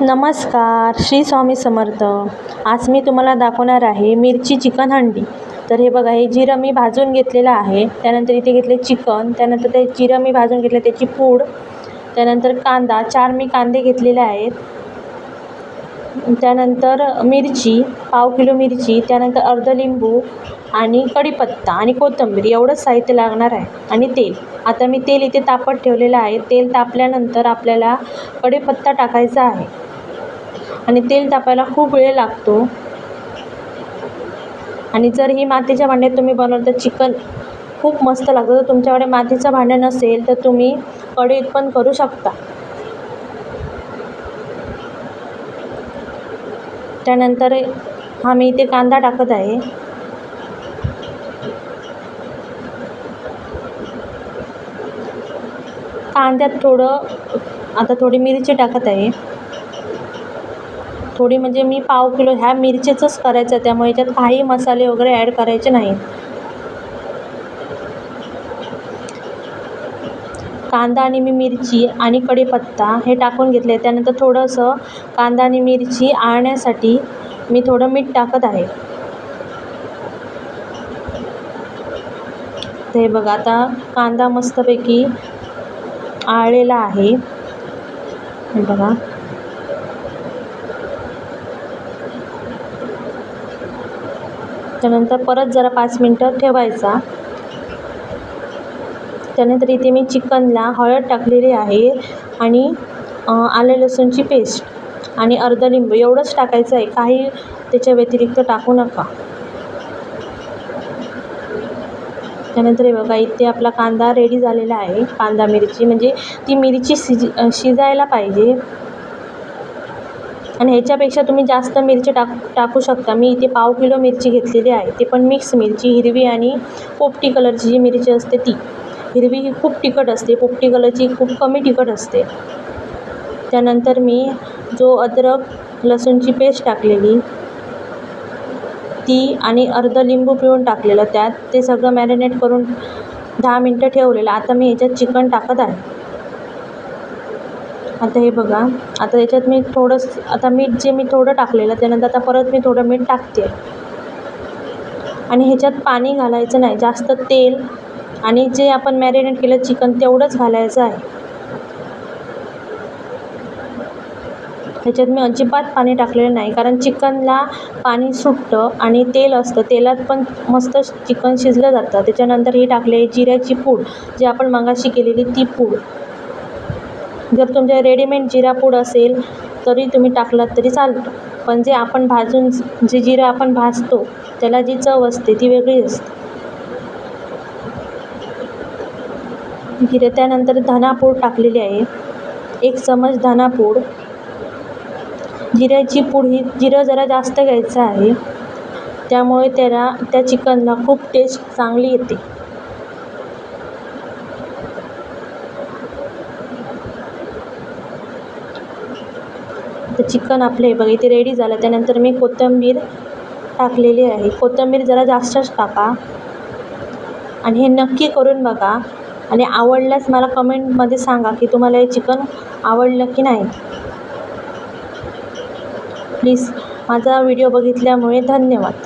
नमस्कार श्री स्वामी समर्थ. आज मी तुम्हाला दाखवणार आहे मिरची चिकन हंडी. तर हे बघा हे जिरं मी भाजून घेतलेलं आहे. त्यानंतर इथे घेतले चिकन त्यानंतर ते जिरं मी भाजून घेतलं त्याची पूड त्यानंतर कांदा चार मी कांदे घेतलेले आहेत. त्यानंतर मिरची पाव किलो मिरची त्यानंतर अर्ध लिंबू आणि कढीपत्ता आणि कोथिंबीर एवढंच साहित्य लागणार आहे. आणि तेल. आता मी तेल इथे तापत ठेवलेलं आहे. तेल तापल्यानंतर आपल्याला कढीपत्ता टाकायचा आहे. आणि तेल तापायला खूप वेळ लागतो. आणि जर ही मातीच्या भांड्यात तुम्ही बनवलं तर चिकन खूप मस्त लागतं. जर तुमच्याकडे मातीचं भांडं नसेल तर तुम्ही कढईत पण करू शकता. त्यानंतर हा मी इथे कांदा टाकत आहे. कांद्यात थोडं आता थोडी मिरची टाकत आहे. थोडी म्हणजे मी पाव किलो ह्या मिरचीचंच करायचं त्यामुळे याच्यात काही मसाले वगैरे ॲड करायचे नाहीत. कांदा आणि मी मिरची आणि कढीपत्ता हे टाकून घेतले. त्यानंतर थोडंसं कांदा आणि मिरची आळण्यासाठी मी थोडं मीठ टाकत आहे. ते बघा आता कांदा मस्तपैकी आळलेला आहे. हे बघा. त्यानंतर परत जरा पाच मिनटं ठेवायचा. त्यानंतर इथे मी चिकनला हळद टाकलेली आहे आणि आलं लसूणची पेस्ट आणि अर्धा लिंबू एवढंच टाकायचं आहे. काही त्याच्या व्यतिरिक्त टाकू नका. त्यानंतर हे बघा इथे आपला कांदा रेडी झालेला आहे. कांदा मिरची म्हणजे ती मिरची शिज शिजायला पाहिजे. आणि ह्याच्यापेक्षा तुम्ही जास्त मिरची टाक टाकू शकता. मी इथे पाव किलो मिरची घेतलेली आहे. ते पण मिक्स मिरची हिरवी आणि पोपटी कलरची जी मिरची असते ती. हिरवी ही खूप तिखट असते पोपटी कलरची खूप कमी तिखट असते. त्यानंतर मी जो अद्रक लसूणची पेस्ट टाकलेली ती आणि अर्ध लिंबू पिळून टाकलेलं त्यात ते सगळं मॅरिनेट करून दहा मिनटं ठेवलेलं. आता मी ह्याच्यात चिकन टाकत आहे. आता हे बघा आता याच्यात मी थोडंसं आता मीठ जे मी थोडं टाकलेलं त्यानंतर आता परत मी थोडं मीठ टाकते. आणि ह्याच्यात पाणी घालायचं नाही जास्त तेल आणि जे आपण मॅरिनेट केलं चिकन तेवढंच घालायचं आहे. ह्याच्यात मी अजिबात पाणी टाकलेलं नाही कारण चिकनला पाणी सुटतं आणि तेल असतं. तेलात पण मस्त चिकन शिजलं जातं. त्याच्यानंतर हे टाकले जिऱ्याची पूड जी आपण मगाशी केलेली ती पूड. जर तुमच्या रेडीमेड जिरा पूड असेल तरी तुम्ही टाकलात तरी चालतं. पण जे आपण भाजून जे जिरं आपण भाजतो त्याला जी चव असते ती वेगळी असते. जिरे त्यानंतर धनापूड टाकलेली आहे. एक चमच धनापूड. जिऱ्याची पूड ही जिरं जरा जास्त घ्यायचं आहे. त्यामुळे त्याला त्या चिकनला खूप टेस्ट चांगली येते. तर चिकन आपले बघा इथे रेडी झालं. त्यानंतर मी कोथिंबीर टाकलेली आहे. कोथिंबीर जरा जास्तच टाका. आणि हे नक्की करून बघा. आणि आवडल्यास मला कमेंटमध्ये सांगा की तुम्हाला हे चिकन आवडलं की नाही. प्लीज माझा व्हिडिओ बघितल्यामुळे धन्यवाद.